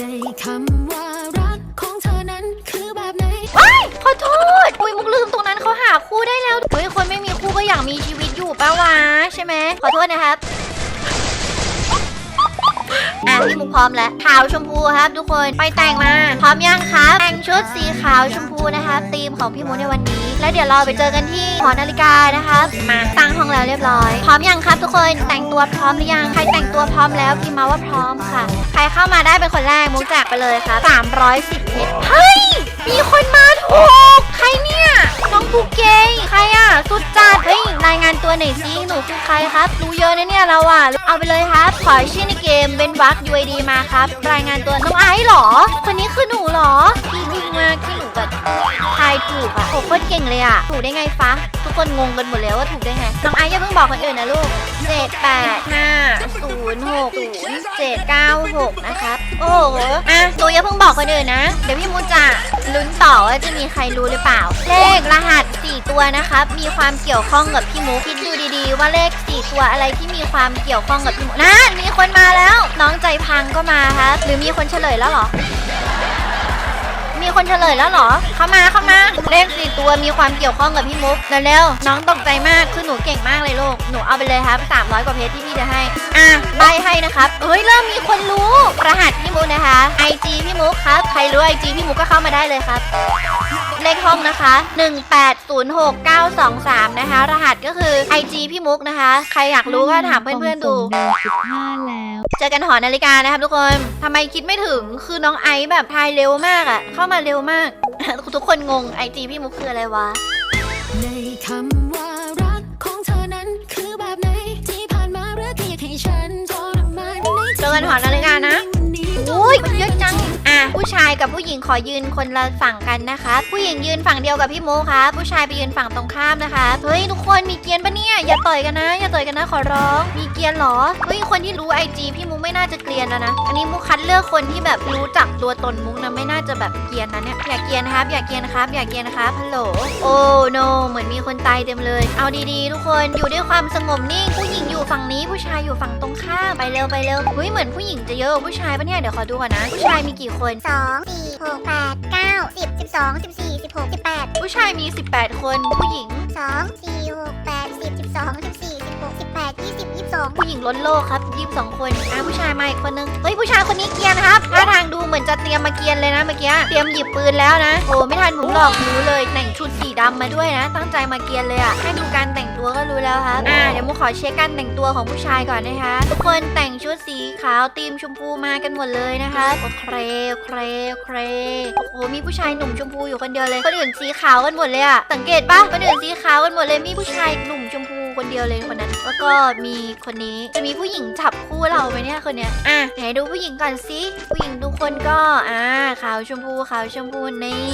ในคำว่ารักของเธอนั้นคือแบบไหนขอโทษอุ้ยมุกลืมตรงนั้นเขาหาคู่ได้แล้วเฮ้ยคนไม่มีคู่ก็อยากมีชีวิตอยู่ป้าวะใช่ไหมขอโทษนะครับ อะพี่มุกพร้อมแล้วขาวชมพูครับ ทุกคนไปแต่งมา พร้อมยังครับแต่งชุดสีขาวชมพูนะครับธีมของพี่มุกในวันนี้ แล้วเดี๋ยวเราไปเจอกันที่หอนาฬิกานะครับมาตั้งห้องแล้วเรียบร้อย พร้อมยังครับ ทุกคนแต่งตัวพร้อมหรือยังใครแต่งตัวพร้อมแล้วพิมพ์มาว่าพร้อมค่ะ ใครเข้ามาได้เป็นคนแรกมุกแจกไปเลยครับ310เพชรเฮ้ยมีคนมาถูกใครเนี่ยน้อง ภูเกใครอะสุดจัดเฮ้ยรายงานตัวหน่อยสิหนูคือใครครับ รู้เยอะนะเนี่ยเราอะ เอาไปเลยครับ ขอชื่อในเกมเป็นวัก UID มาครับ รายงานตัวน้องไอซ์เหรอ คนนี้คือหนูเหรอพี่วิ่งมากที่หนูแบบทายถูกอะโหโคตรเก่งเลยอะถูกได้ไงฟะทุกคนงงกันหมดแล้วว่าถูกได้ไงน้องไอซ์อย่าเพิ่งบอกคนอื่นนะลูกเจ็ดแปดห้าศูนย์หกศูนย์เจ็ดเก้าหกนะครับ โอ้โหอะหนูอย่าเพิ่งบอกคนอื่นนะ เดี๋ยวพี่มูจะลุ้นต่อว่าจะมีใครรู้หรือเปล่า เลขรหัส 4 ตัวนะครับมีความเกี่ยวข้องกับพี่มูคิดดูดีๆ ว่าเลข 4 ตัวอะไรที่มีความเกี่ยวข้องกับพี่มูนะมีคนมาแล้ว น้องใจพังก็มาครับหรือมีคนเฉลยแล้วเหรอ คนเฉลยแล้วเหรอ เข้ามาเข้ามาเลขสี่ตัวมีความเกี่ยวข้องกับพี่มุกเร็วๆน้องตกใจมากคือหนูเก่งมากเลยลูกหนูเอาไปเลยครับ 300 กว่าเพจที่พี่จะให้ อะใบให้นะครับเฮ้ยเริ่มมีคนรู้รหัสพี่มุกนะคะ IG พี่มุกครับ ใครรู้ IG พี่มุกก็เข้ามาได้เลยครับ เลขห้องนะคะ 1806923 นะคะ รหัสก็คือ IG พี่มุกนะคะ ใครอยากรู้ก็ถามเพื่อนๆดู ห้าแล้ว เจอกันหอนาฬิกานะครับทุกคนทำไมคิดไม่ถึง คือน้องไอซ์แบบทายเร็วมากอะเข้ามาเร็วมาก ทุกคนงงไอจีพี่มุกคืออะไรวะ ในคำว่ารักของเธอนั้นคือแบบไหน ที่ผ่านมารักอยากให้ฉันทรมานในเจอกันหอนาฬิกานะวันนี้อุ้ยมันเยอะจังอะ ผู้ชายกับผู้หญิงขอยืนคนละฝั่งกันนะคะ ผู้หญิงยืนฝั่งเดียวกับพี่โมครับผู้ชายไปยืนฝั่งตรงข้ามนะคะเฮ้ยทุกคนมีเกียนปะเนี่ยอย่าต่อยกันนะ อย่าต่อยกันนะขอร้อง มีเกียนหรอเฮ้ยคนที่รู้ไอจีพี่มุกไม่น่าจะเกรียนแล้วนะอันนี้มุกคัดเลือกคนที่แบบรู้จักตัวตนมุกนะไม่น่าจะแบบเกียนนะเนี่ยอย่าเกียนนะครับอย่าเกียนนะครับอย่าเกียนนะครับฮัลโหลโอ้โนเหมือนมีคนตายเต็มเลย เอาดีๆ ทุกคนอยู่ด้วยความสงบนิ่งผู้หญิงอยู่ฝั่งนี้ผู้ชายอยู่ฝั่งตรงข้ามไปเร็วไปเร็วเฮ้ยเหมือนผู้หญิงจะเยอะกว่าผู้ชายปะเนี่ยเดี๋ยวขอดูก่อนนะ ผู้ชายมีกี่คนสองสี่หกแปดเก้าสิบสิบสองสิบสี่สิบหกสิบแปดผู้ชายมี 18 คน ผู้หญิงสองสี่หกแปดสิบสิบสองสิบสี่สิบหกสิบแปดยี่สิบยี่สิบสองผู้หญิงล้นโลกครับ 22 คนอะผู้ชายมาอีกคนนึง เฮ้ย ผู้ชายคนนี้เกรียนครับท่าทางดูเหมือนจะเตรียมมาเกรียนเลยนะเมื่อกี้ เตรียมหยิบปืนแล้วนะ โอ้ไม่ทันผมหลอกรู้เลยแต่งชุดสีดำมาด้วยนะ ตั้งใจมาเกรียนเลยอะแค่ดูการแต่งตัวก็รู้ แล้วครับอ่าเดี๋ยวมุกขอเช็คการแต่งตัวของผู้ชายก่อนนะคะ ทุกคนแต่งชุดสีขาวธีมชมพูมากันหมดเลยนะคะโอเคโอเคโอเคโอ้โหมีผู้ชายหนุ่มชมพูอยู่คนเดียวเลยคนอื่นสีขาวกันหมดเลยอะสังเกตปะคนอื่นสีขาวกันหมดเลยมีผู้ชายหนุ่มชมพู คนเดียวเลยคนนั้น แล้วก็มีคนนี้จะมีผู้หญิงจับคู่เราไหมเนี่ยคนเนี้ยอะไหนดูผู้หญิงก่อนสิผู้หญิงทุกคนก็อ่าขาวชมพูขาวชมพูนี่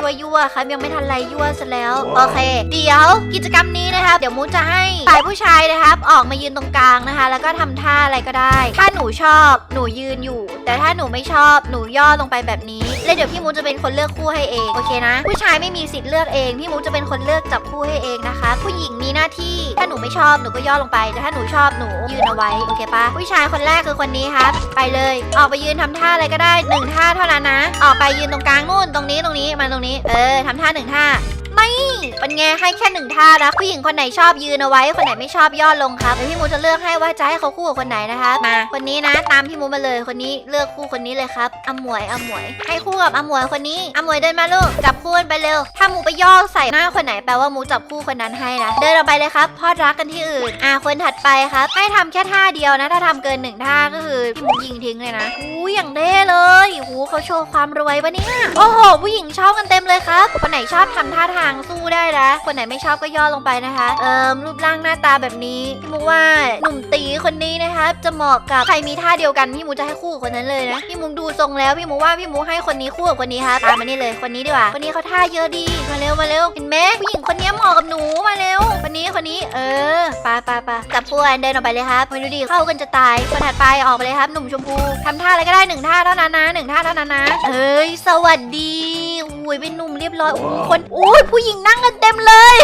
ยั่วยั่วๆครับยังไม่ทันไรยั่วซะแล้วโอเค เดี๋ยวกิจกรรมนี้นะครับเดี๋ยวมูจะให้ฝ่ายผู้ชายนะครับ ออกมายืนตรงกลางนะคะ แล้วก็ทำท่าอะไรก็ได้ ถ้าหนูชอบหนูยืนอยู่ แต่ถ้าหนูไม่ชอบหนูย่อลงไปแบบนี้ แล้วเดี๋ยวพี่มูจะเป็นคนเลือกคู่ให้เองโอเคนะ ผู้ชายไม่มีสิทธิ์เลือกเองพี่มูจะเป็นคนเลือกจับคู่ให้เองนะคะ ผู้หญิงมีหน้าที่ถ้าหนูไม่ชอบหนูก็ย่อลงไปแต่ถ้าหนูชอบหนูยืนเอาไว้โอเคปะผู้ชายคนแรกคือคนนี้ครับ ไปเลย ออกไปยืนทำท่าอะไรก็ได้หนึ่งท่าเท่านั้นนะ ออกไปยืนตรงกลางนู่นตรงนี้ตรงนี้มาตรงนี้ เออทำท่าหนึ่งท่าไม่ ไงให้แค่หนึ่งท่านะผู้หญิงคนไหนชอบยืนเอาไว้คนไหนไม่ชอบย่อลงครับเดี๋ยวพี่มูจะเลือกให้ว่าจะให้เขาคู่กับคนไหนนะคะมาคนนี้นะ ตามพี่มูมาเลยคนนี้เลือกคู่คนนี้เลยครับอมวยอมวย ให้คู่กับอมวยคนนี้อมวยเดินมาลูกจับคู่กันไปเร็ว ถ้ามูไปย่อใส่หน้าคนไหนแปลว่ามูจับคู่คนนั้นให้นะเดินออกไปเลยครับพอดรักกันที่อื่นอ่าคนถัดไปครับ ให้ทำแค่ท่าเดียวนะ ถ้าทำเกินหนึ่งท่าก็คือพี่มูยิงทิ้งเลยนะอู้อย่างเด้เลยหูเขาโชว์ความรวยปะเนี่ยโอ้โหผู้หญิงชอบกันเต็มเลยครับคนไหนชอบทำท่าทางสู้ได้นะคนไหนไม่ชอบก็ย่อลงไปนะคะ เอิมรูปร่างหน้าตาแบบนี้พี่มูว่าหนุ่มตีคนนี้นะคะ จะเหมาะกับใครมีท่าเดียวกันพี่มูจะให้คู่คนนั้นเลยนะพี่มูดูทรงแล้วพี่มูว่าพี่มูให้คนนี้คู่กับคนนี้ครับตามมานี่เลยคนนี้ดีกว่า คนนี้เขาท่าเยอะดีมาเร็วมาเร็วเห็นไหมผู้หญิงคนนี้เหมาะกับหนูมาเร็วคนนี้คนนี้เออปไปไปจับคู่กันเดินออกไปเลยครับมาดูดิเข้ากันจะตายคนถัดไปออกไปเลยครับ หนุ่มชมพูทำท่าอะไรก็ได้หนึ่งท่าเท่านั้นนะหนึ่งท่าเท่านั้นนะเอ้ยสวัสดีอุ้ยเป็นหนุ่มเรียบร้อยโอ้โหคนอุ้ยผู้หญิงนั่งกันเต็มเลย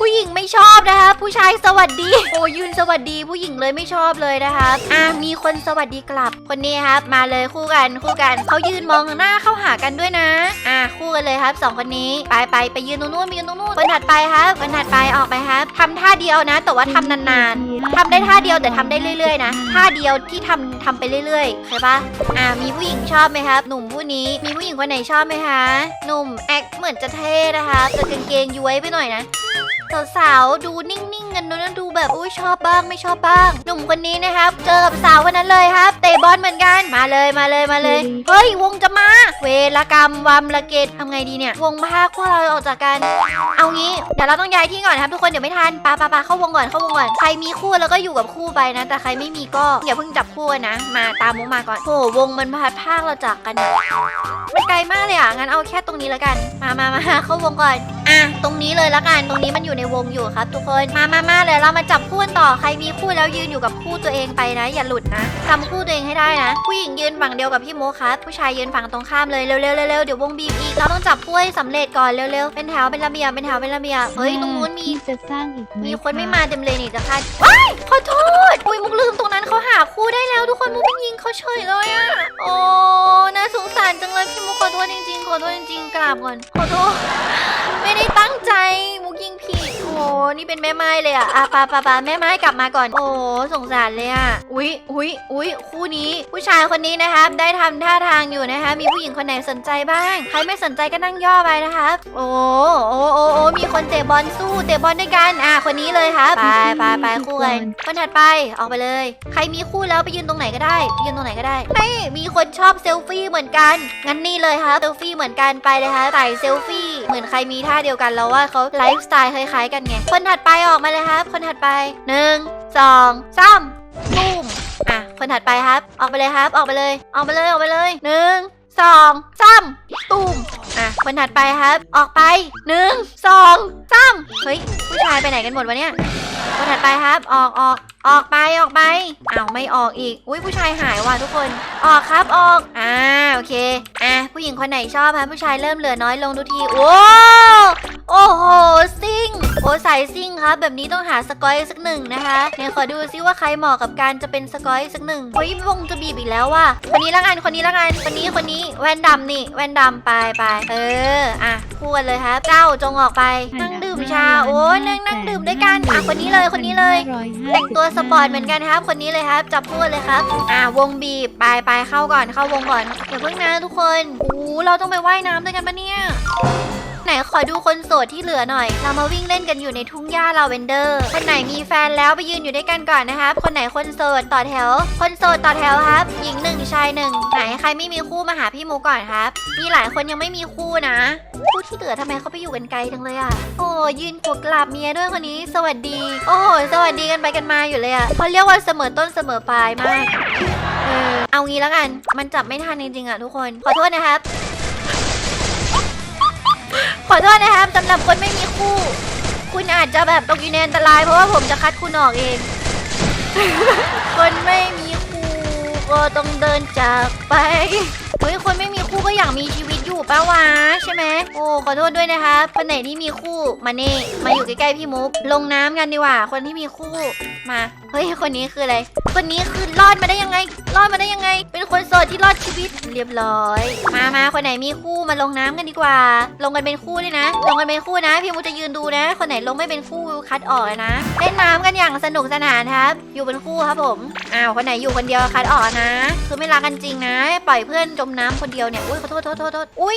ผู้หญิงไม่ชอบนะคะผู้ชายสวัสดี โอ้ยืนสวัสดีผู้หญิงเลยไม่ชอบเลยนะคะอะมีคนสวัสดีกลับคนนี้ครับมาเลยคู่กันคู่กันเขายืนมองหน้าเข้าหากันด้วยนะ อะคู่กันเลยครับสองคนนี้ไปไปไปยืนตรงนู้นไปยืนตรงนู้นคนถัดไปครับคนถัดไปออกไปครับทำท่าเดียวนะ แต่ว่าทำนานๆทำได้ท่าเดียวแต่ทำได้เรื่อยๆนะท่าเดียวที่ทำทำไปเรื่อยๆใช่ปะอะมีผู้หญิงชอบไหมครับ หนุ่มผู้นี้มีผู้หญิงคนไหนชอบไหมคะหนุ่มแอคเหมือนจะเท่นะคะแต่กางเกงย้วยไปหน่อยนะ สาวๆดูนิ่งๆกันนะดูแบบอุ้ยชอบบ้างไม่ชอบบ้าง หนุ่มคนนี้นะครับเจอกับสาวคนนั้นเลยครับเตะบอลเหมือนกันมาเลยมาเลยมาเลยเฮ้ยวงจะมา เวรกรรมวามละเกตทำไงดีเนี่ยวงพากพวกเราออกจากกัน เอางี้เดี๋ยวเราต้องย้ายที่ก่อนนะครับ ทุกคนเดี๋ยวไม่ทันปาปาปาเข้าวงก่อนเข้าวงก่อนใครมีคู่แล้วก็อยู่กับคู่ไปนะ แต่ใครไม่มีก็อย่าเพิ่งจับคู่นะ มาตามมุกมาก่อนโหวงมันพัดพากเราจากกันอะมันไกลมากเลยอะงั้นเอาแค่ตรงนี้แล้วกัน มามามาเข้าวงก่อน อะตรงนี้เลยละกันตรงนี้มันอยู่ในวงอยู่ครับ ทุกคนมามามาเลยเรามาจับคู่กันต่อใครมีคู่แล้วยืนอยู่กับคู่ตัวเองไปนะ อย่าหลุดนะจำคู่ตัวเองให้ได้นะ ผู้หญิงยืนฝั่งเดียวกับพี่โมครับผู้ชายยืนฝั่งตรงข้ามเลยเร็วๆเร็วๆเดี๋ยววงบีบอีกเราต้องจับคู่ให้สำเร็จก่อนเร็วๆเป็นแถวเป็นระเบียบเป็นแถวเป็นระเบียบเฮ้ยตรงนู้นมี จะสร้างอีกไหมีคนไม่มาเต็มเลยนี่จะคัดว้ายขอโทษอุ้ยมุกลืมตรงนั้นเขาหาคู่ได้แล้ว ทุกคนมุกไม่ยิงเขาเฉยเลยอะโอ้น่าสงสารจังเลยพี่มุกขอโทษจริงๆขอโทษจริงๆกราบก่อนขอโทษไม่ได้ตั้งใจมุกยิงผิด อ้นี่เป็นแม่ไม้เลยอะอะปาปาปาแม่ไม้กลับมาก่อน โอ้สงสารเลยอะอุ้ยอุ้ยอุ้ยคู่นี้ ผู้ชายคนนี้นะครับ ได้ทำท่าทางอยู่นะคะ มีผู้หญิงคนไหนสนใจบ้าง ใครไม่สนใจก็นั่งย่อไปนะครับ โอ้โอ้โอ้โอ้มีคนเตะบอลสู้เตะบอลด้วยกัน อะคนนี้เลยครับ ไปไปไปคู่กันคนถัดไปออกไปเลย ใครมีคู่แล้วไปยืนตรงไหนก็ได้ไปยืนตรงไหนก็ได้เฮ้ยมีคนชอบเซลฟี่เหมือนกันงั้นนี่เลยครับเซลฟี่เหมือนกันไปเลยครับใส่เซลฟี่ เหมือนใครมีท่าเดียวกันแล้วว่าเขาไลฟ์สไตล์คล้ายๆกันไง คนถัดไปออกมาเลยครับ คนถัดไปหนึ่งสองสามตูมอะ คนถัดไปครับ ออกไปเลยครับ ออกไปเลย ออกไปเลย ออกไปเลยหนึ่งสองสามตูมอะ คนถัดไปครับ ออกไปหนึ่งสองสามเฮ้ย ผู้ชายไปไหนกันหมดวะเนี่ย คนถัดไปครับ ออกออกออกไปออกไปอ้าวไม่ออกอีก อุ้ยผู้ชายหายว่ะทุกคน ออกครับออก อ่าโอเค อะผู้หญิงคนไหนชอบคะผู้ชายเริ่มเหลือน้อยลงทุกที โอ้โอ้โหซิ่งโอ้สายซิ่งครับแบบนี้ต้องหาสกอยสักหนึ่งนะคะเนี่ยขอดูซิว่าใครเหมาะกับการจะเป็นสกอยสักหนึ่งเฮ้ยวงจะบีบอีกแล้วว่ะคนนี้ละกันคนนี้ละกันคนนี้คนนี้แว่นดำนี่ แว่นดำไปไปเอออะคู่กันเลยครับเจ้าจงออกไปนั่งดื่มชาโอ้นั่งนั่งดื่มด้วยกันอะคนนี้เลยคนนี้เลยแต่งตัวสปอร์ตเหมือนกันครับ คนนี้เลยครับจับพูดเลยครับ อ่าวงบีบไปไปเข้าก่อนเข้าวงก่อนอย่าเพิ่งนะทุกคนอู้เราต้องไปว่ายน้ำด้วยกันปะเนี่ย ไหนขอดูคนโสดที่เหลือหน่อย เรามาวิ่งเล่นกันอยู่ในทุ่งหญ้าลาเวนเดอร์ คนไหนมีแฟนแล้วไปยืนอยู่ด้วยกันก่อนนะครับ คนไหนคนโสดต่อแถว คนโสดต่อแถวครับ หญิงหนึ่งชายหนึ่งไหนใครไม่มีคู่มาหาพี่มูก่อนครับ มีหลายคนยังไม่มีคู่นะ คู่ที่เหลือทำไมเขาไปอยู่กันไกลจังเลยอะ โอ้ยืนหัวกลับเมียด้วยคนนี้ สวัสดี โอ้โหสวัสดีกันไปกันมาอยู่เลยอะเขาเรียกว่าเสมอต้นเสมอปลายมาก เออเอางี้แล้วกัน มันจับไม่ทันจริงๆอะทุกคน ขอโทษนะครับ ขอโทษนะครับสำหรับคนไม่มีคู่ คุณอาจจะแบบตกอยู่ในอันตราย เพราะว่าผมจะคัดคุณออกเอง คนไม่มีคู่ก็ต้องเดินจากไปเฮ้ยคนไม่มีคู่ก็อยากมีชีวิตอยู่ป้าวะใช่ไหมโอ้ขอโทษด้วยนะคะคนไหนที่มีคู่มาเน่มาอยู่ใกล้ๆพี่มุกลงน้ำกันดีกว่า คนที่มีคู่มาเฮ้ยคนนี้คืออะไร คนนี้คือรอดมาได้ยังไงรอดมาได้ยังไง เป็นคนโสดที่รอดชีวิตเรียบร้อย มามาคนไหนมีคู่มาลงน้ำกันดีกว่า ลงกันเป็นคู่ด้วยนะ ลงกันเป็นคู่นะ พี่มูจะยืนดูนะ คนไหนลงไม่เป็นคู่คัดออกเลยนะ เล่นน้ำกันอย่างสนุกสนานครับ อยู่เป็นคู่ครับผม อ้าวคนไหนอยู่คนเดียวคัดออกนะ คือไม่รักกันจริงนะ ปล่อยเพื่อนจมน้ำคนเดียวเนี่ย อุ้ยขอโทษโทษโทษอุ้ย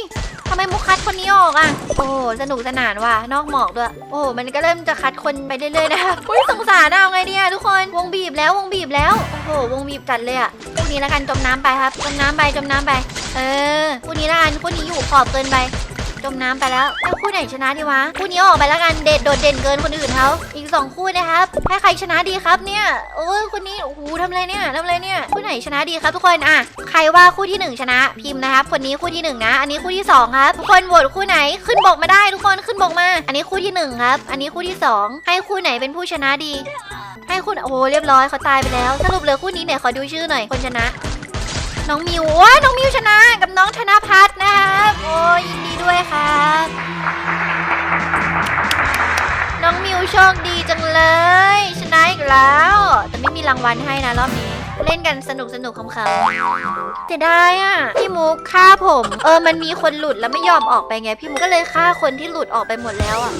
ำไมมุกคัดคนนี้ออกอะ โอ้สนุกสนานว่ะนอกหมอกด้วย โอ้มันก็เริ่มจะคัดคนไปเรื่อยๆนะคะอุ้ยสงสารเอาไงเนี่ยทุกคนวงบีบแล้ววงบีบแล้วโอ้โหวงบีบจัดเลยอะพวกนี้ละกันจมน้ำไปครับจมน้ำไปจมน้ำไป เออพวกนี้ละกันพวกนี้อยู่ขอบเกินไป จมน้ำไปแล้วแล้วคู่ไหนชนะดีวะคู่นี้ออกไปแล้วกันเด็ดโดดเด่นเกินคนอื่นเขาอีกสองคู่นะครับให้ใครชนะดีครับเนี่ยโอ้ยคนนี้โอ้โหทำอะไรเนี่ยทำอะไรเนี่ยคู่ไหนชนะดีครับทุกคนอะใครว่าคู่ที่หนึ่งชนะพิมพ์นะครับคนนี้คู่ที่หนึ่งนะ อันนี้คู่ที่สองครับทุกคนโหวตคู่ไหนขึ้นบอกมาได้ทุกคนขึ้นบอกมา อันนี้คู่ที่หนึ่งครับ อันนี้คู่ที่สองให้คู่ไหนเป็นผู้ชนะดี ให้คุณโอ้โหเรียบร้อยเขาตายไปแล้วสรุปเหลือคู่นี้ไหนขอดูชื่อหน่อยคนชนะ น้องมิวว้าน้องมิวชนะกับน้องธนพัฒน์นะครับโอ้ยยินดีด้วยครับ น้องมิวโชคดีจังเลย ชนะอีกแล้ว แต่ไม่มีรางวัลให้นะรอบนี้ เล่นกันสนุกสนุกๆขำๆจะได้อะพี่มุกฆ่าผม เออมันมีคนหลุดแล้วไม่ยอมออกไปไง พี่มุกก็เลยฆ่าคนที่หลุดออกไปหมดแล้วอะ